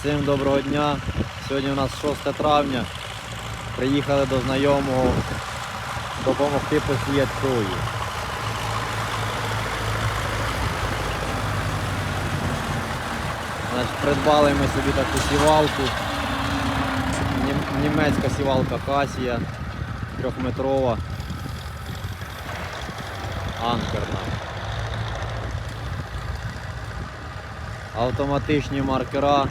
Всім доброго дня. Сьогодні у нас 6 травня. Приїхали до знайомого допомогти посіяти сою. Придбали ми собі таку сівалку. Німецька сівалка Касія, трьохметрова, анкерна. Автоматичні маркера.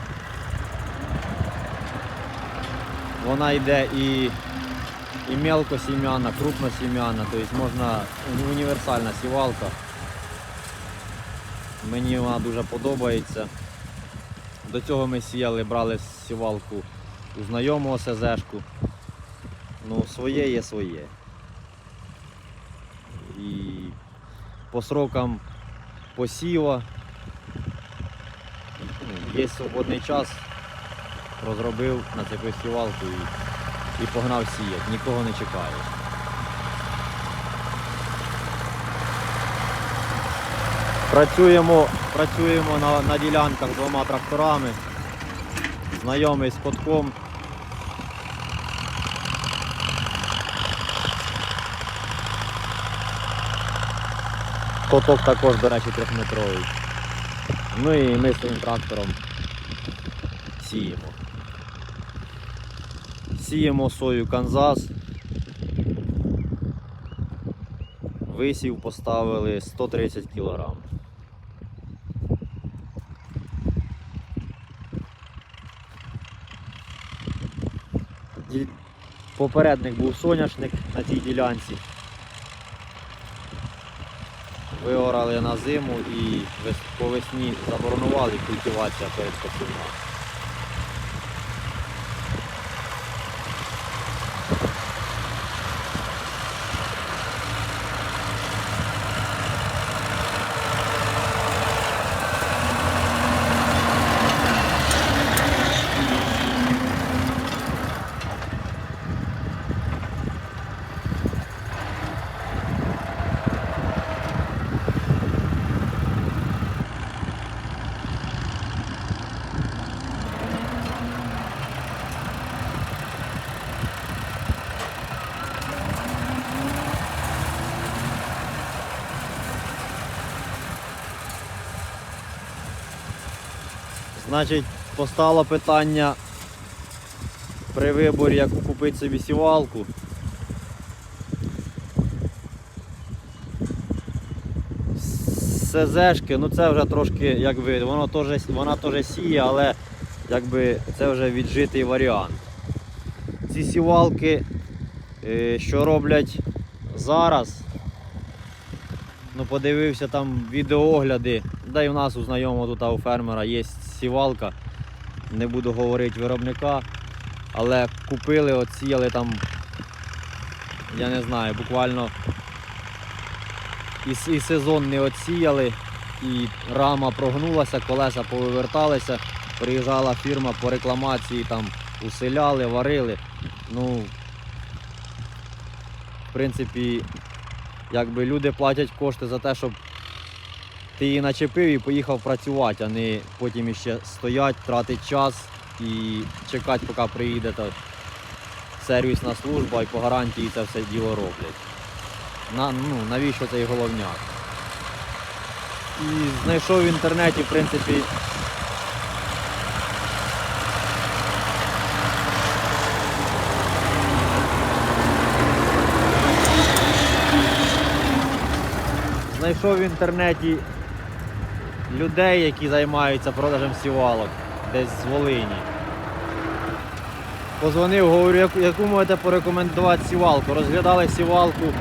Вона йде і, і мелкосім'яна, крупносім'яна, тобто можна універсальна сівалка. Мені вона дуже подобається. До цього ми сіяли, брали сівалку у знайомого СЗшку. Ну, своє є своє. І по срокам посіва є свободний час, розробив, нацепив сівалку і, і погнав сіяти. Нікого не чекаю. Працюємо, працюємо на, на ділянках двома тракторами. Знайомий з котком. Коток також, до речі, трьохметровий. Ну і ми своїм трактором сіємо. Сіємо сою Канзас. Висів поставили 130 кг. Попередник був соняшник на цій ділянці. Виорали на зиму і по весні заборонували культивація перед посівна. Значить, постало питання при виборі, яку купити собі сівалку. СЗшки, ну це вже трошки, якби, воно теж, вона теж сіє, але якби це вже віджитий варіант. Ці сівалки, е, що роблять зараз, ну подивився там відеоогляди, да і в нас у знайомого тут у фермера є сівалка, не буду говорити виробника, але купили, отсіяли там, я не знаю, буквально і, і сезон не отсіяли, і рама прогнулася, колеса повиверталися, приїжджала фірма по рекламації, там уселяли, варили. Ну, в принципі, якби люди платять кошти за те, щоб ти її начепив і поїхав працювати, а не потім іще стоять, тратить час і чекати, поки приїде та сервісна служба і по гарантії це все діло роблять. На, ну, навіщо цей головняк? І знайшов в інтернеті, в принципі, знайшов в інтернеті людей, які займаються продажем сівалок десь з Волині. Позвонив, говорю, яку, можете порекомендувати сівалку. Розглядали сівалку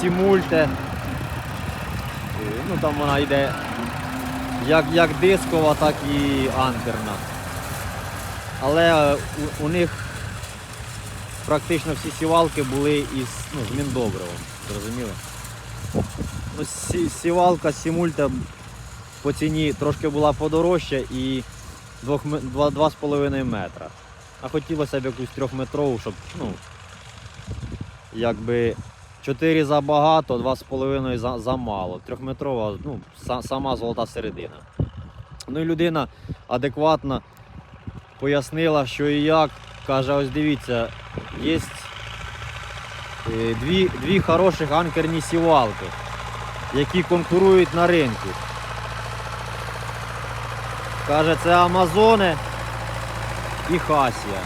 Сімульте. Е, Ну там вона йде як, як дискова, так і анкерна. Але е, у, у них практично всі сівалки були із ну, з міндобривом, зрозуміло? Ну, сі, сівалка Сімульта по ціні трошки була подорожча і 2,5 метра. А хотілося б якусь трьохметрову, щоб, ну, якби 4 забагато, 2,5 за, замало. Трьохметрова, ну, са- сама золота середина. Ну і людина адекватна пояснила, що і як. Каже, ось дивіться, є дві, дві хороших анкерні сівалки, які конкурують на ринку. Каже, це Амазони і Хасія.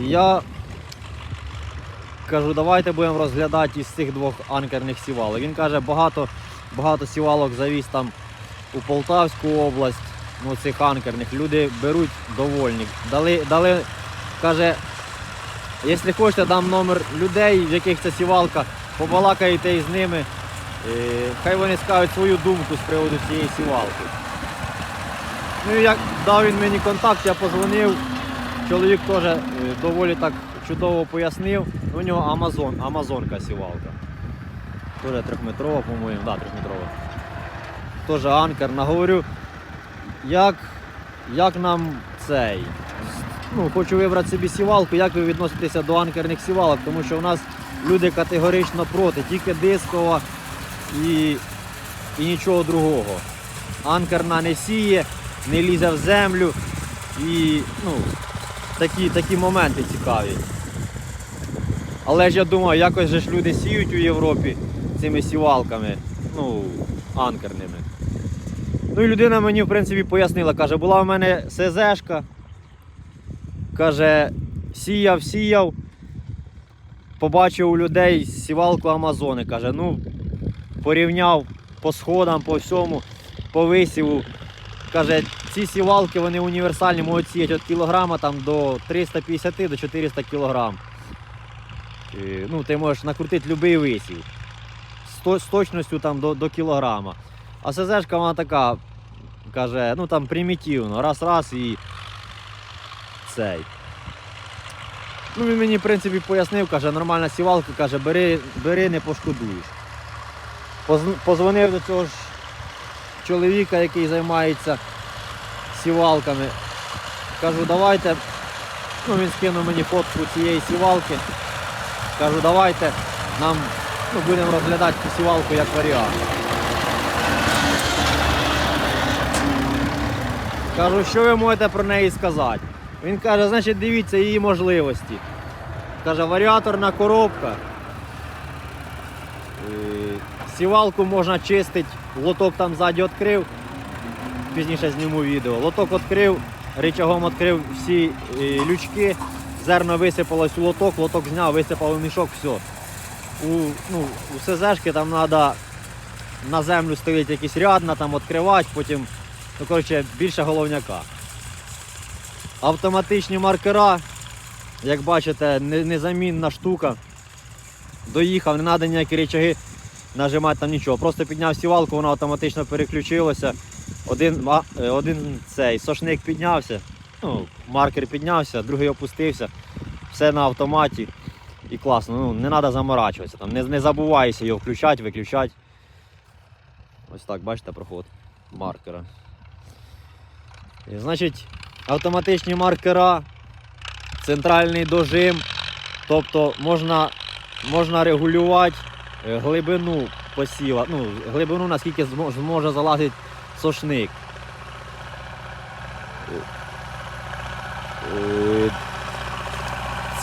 Я кажу, давайте будемо розглядати із цих двох анкерних сівалок. Він каже, багато, багато сівалок завіз там у Полтавську область, ну цих анкерних. Люди беруть довольні. Дали, дали каже, якщо хочете, дам номер людей, в яких це сівалка, побалакаєте із ними. Е, Хай вони скажуть свою думку з приводу цієї сівалки. Ну і як дав він мені контакт, я позвонив. Чоловік теж е, доволі так чудово пояснив. У нього Амазон, Амазонка сівалка. Теж трьохметрова, по-моєму, да, трьохметрова. Теж анкерна. Говорю, як, як нам цей. Ну, хочу вибрати собі сівалку, як ви відноситеся до анкерних сівалок, тому що у нас люди категорично проти, тільки дискова і, і нічого другого. Анкерна не сіє, не лізе в землю і ну, такі, такі моменти цікаві. Але ж я думаю, якось же ж люди сіють у Європі цими сівалками, ну, анкерними. Ну і людина мені в принципі пояснила, каже, була в мене СЗшка, каже, сіяв, сіяв, побачив у людей сівалку Амазони, каже, ну, порівняв по сходам, по всьому, по висіву. Каже, ці сівалки вони універсальні, можуть сіяти від кілограма там, до 350 до 400 кілограм. Е, Ну, ти можеш накрутити будь-який висів. З, точністю там, до, до кілограма. А СЗшка вона така, каже, ну там примітивно, раз-раз і цей. Ну, він мені, в принципі, пояснив, каже, нормальна сівалка, каже, бери, бери, не пошкодуєш. Позвонив до цього ж чоловіка, який займається сівалками. Кажу, давайте. Ну, він скинув мені фотку цієї сівалки. Кажу, давайте нам ну, будемо розглядати цю сівалку як варіант. Кажу, що ви можете про неї сказати? Він каже, значить, дивіться її можливості. Каже, варіаторна коробка. Сівалку можна чистити, лоток там ззаді відкрив. Пізніше зніму відео. Лоток відкрив, рычагом відкрив всі е, лючки, зерно висипалось у лоток, лоток зняв, висипав у мішок, все. У, ну, у СЗшки там треба на землю ставити якийсь ряд, на там відкривати, потім, ну коротше, більше головняка. Автоматичні маркера, як бачите, незамінна штука. Доїхав, не треба ніякі речаги нажимати там нічого. Просто підняв сівалку, вона автоматично переключилася. Один, е, один цей сошник піднявся, ну, маркер піднявся, другий опустився. Все на автоматі. І класно, ну, не треба заморачуватися. Там, не, не забувайся його включати, виключати. Ось так, бачите, проход маркера. І, значить, автоматичні маркера, центральний дожим. Тобто можна, можна регулювати е, глибину посіва, ну, глибину наскільки зможе залазити сошник. Е,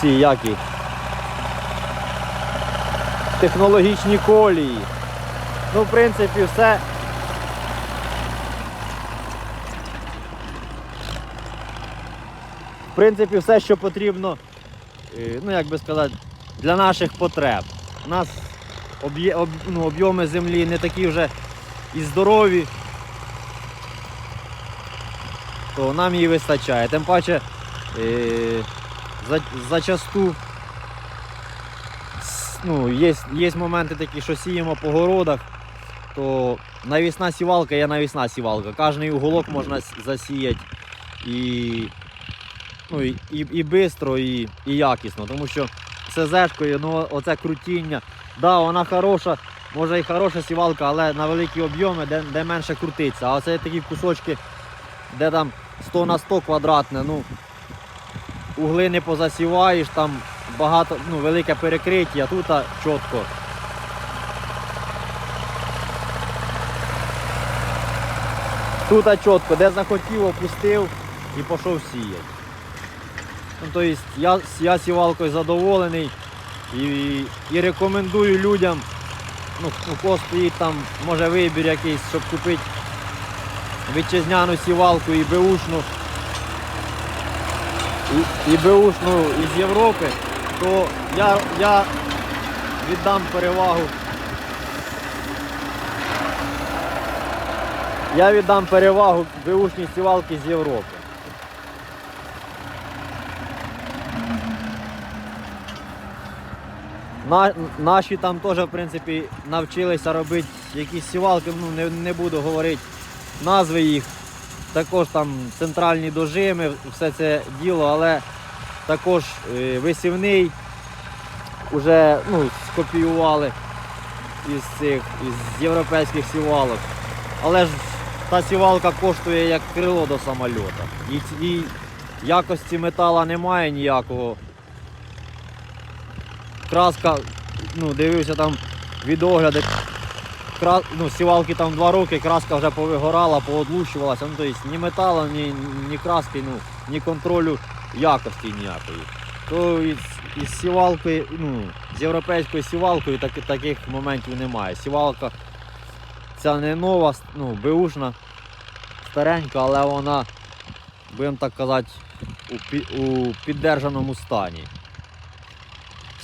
Ці які? Технологічні колії. Ну, в принципі, все. Принципі, все, що потрібно, е, ну як би сказати, для наших потреб. У нас ну, об'єми землі не такі вже і здорові, то нам її вистачає. Тим паче е, за, зачасту ну, є, є моменти такі, що сіємо по городах, то навісна сівалка є навісна сівалка. Кожний уголок можна засіяти і, ну, і, і, і швидко, і, і якісно. Тому що СЗшкою, ну оце крутіння. Да, вона хороша, може і хороша сівалка, але на великі об'єми, де, де менше крутиться. А це такі кусочки, де там 100 на 100 квадратне, ну угли не позасіваєш, там багато, ну, велике перекриття, тут чітко. Тут чітко, де захотів, опустив і пішов сіяти. Ну, тобто я, я сівалкою задоволений і, і рекомендую людям, ну, у кого стоїть там, може вибір якийсь, щоб купити вітчизняну сівалку і беушну, і, і беушну із Європи, то я, я віддам перевагу. Я віддам перевагу беушній сівалки з Європи. На, наші там теж, в принципі, навчилися робити якісь сівалки, ну не, не буду говорити назви їх. Також там центральні дожими, все це діло, але також е, висівний вже ну, скопіювали із цих із європейських сівалок. Але ж та сівалка коштує як крило до самольота. І, і якості метала немає ніякого. Краска, ну, дивився там відогляди. Кра... Ну, сівалки там два роки, краска вже повигорала, поодлущувалася. Ну, тобто ні металу, ні, ні краски, ну, ні контролю якості ніякої. То із, із сівалкою, ну, з європейською сівалкою так, таких моментів немає. Сівалка ця не нова, ну, беушна, старенька, але вона, будемо так казати, у, у піддержаному стані.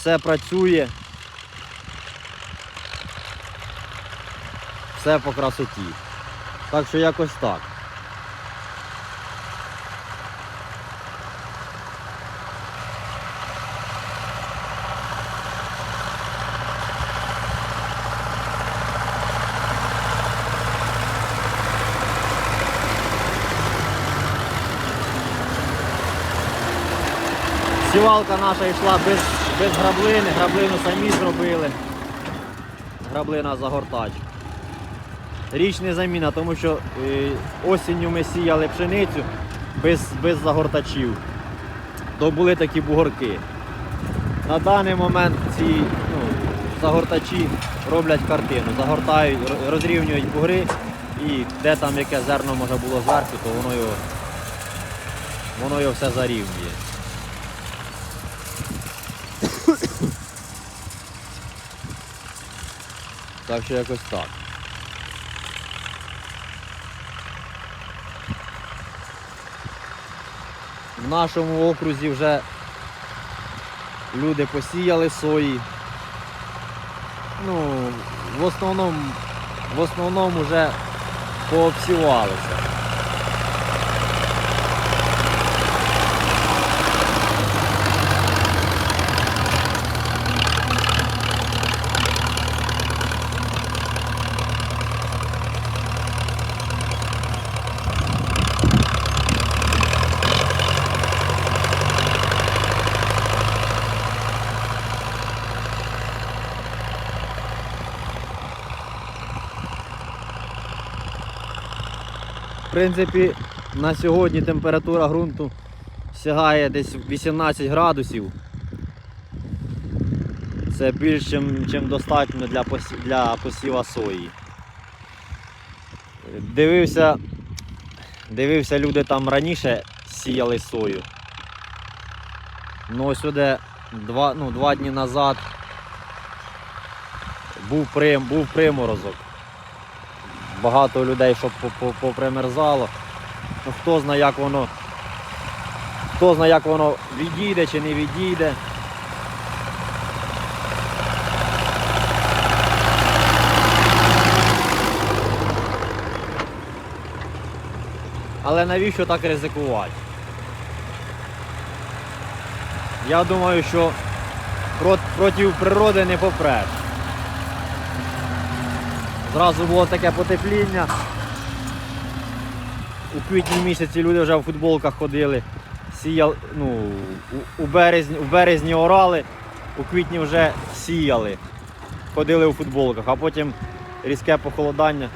Все працює. Все по красоті. Так що якось так. Сівалка наша йшла без, без граблини, граблину самі зробили. Граблина загортач. Річ не заміна, тому що е, осінню ми сіяли пшеницю без, без загортачів. То були такі бугорки. На даний момент ці ну, загортачі роблять картину, загортають, розрівнюють бугри і де там яке зерно може було зверху, то воно його, воно його все зарівнює. Так що якось так. В нашому окрузі вже люди посіяли сої. Ну, в основному, в основному вже пообсівалися. Принципі, на сьогодні температура ґрунту сягає десь 18 градусів. Це більш чим, чим достатньо для, посі, для посіва сої. Дивився, дивився, люди там раніше сіяли сою. Ну сюди два, ну, два дні назад був, прим, був приморозок багато людей, щоб по- по- попримерзало. Ну, хто знає, як воно. Хто знає, як воно відійде чи не відійде. Але навіщо так ризикувати? Я думаю, що проти природи не попреш. Зразу було таке потепління. У квітні місяці люди вже в футболках ходили, сіяли, ну, у, березні, у березні орали, у квітні вже сіяли, ходили у футболках, а потім різке похолодання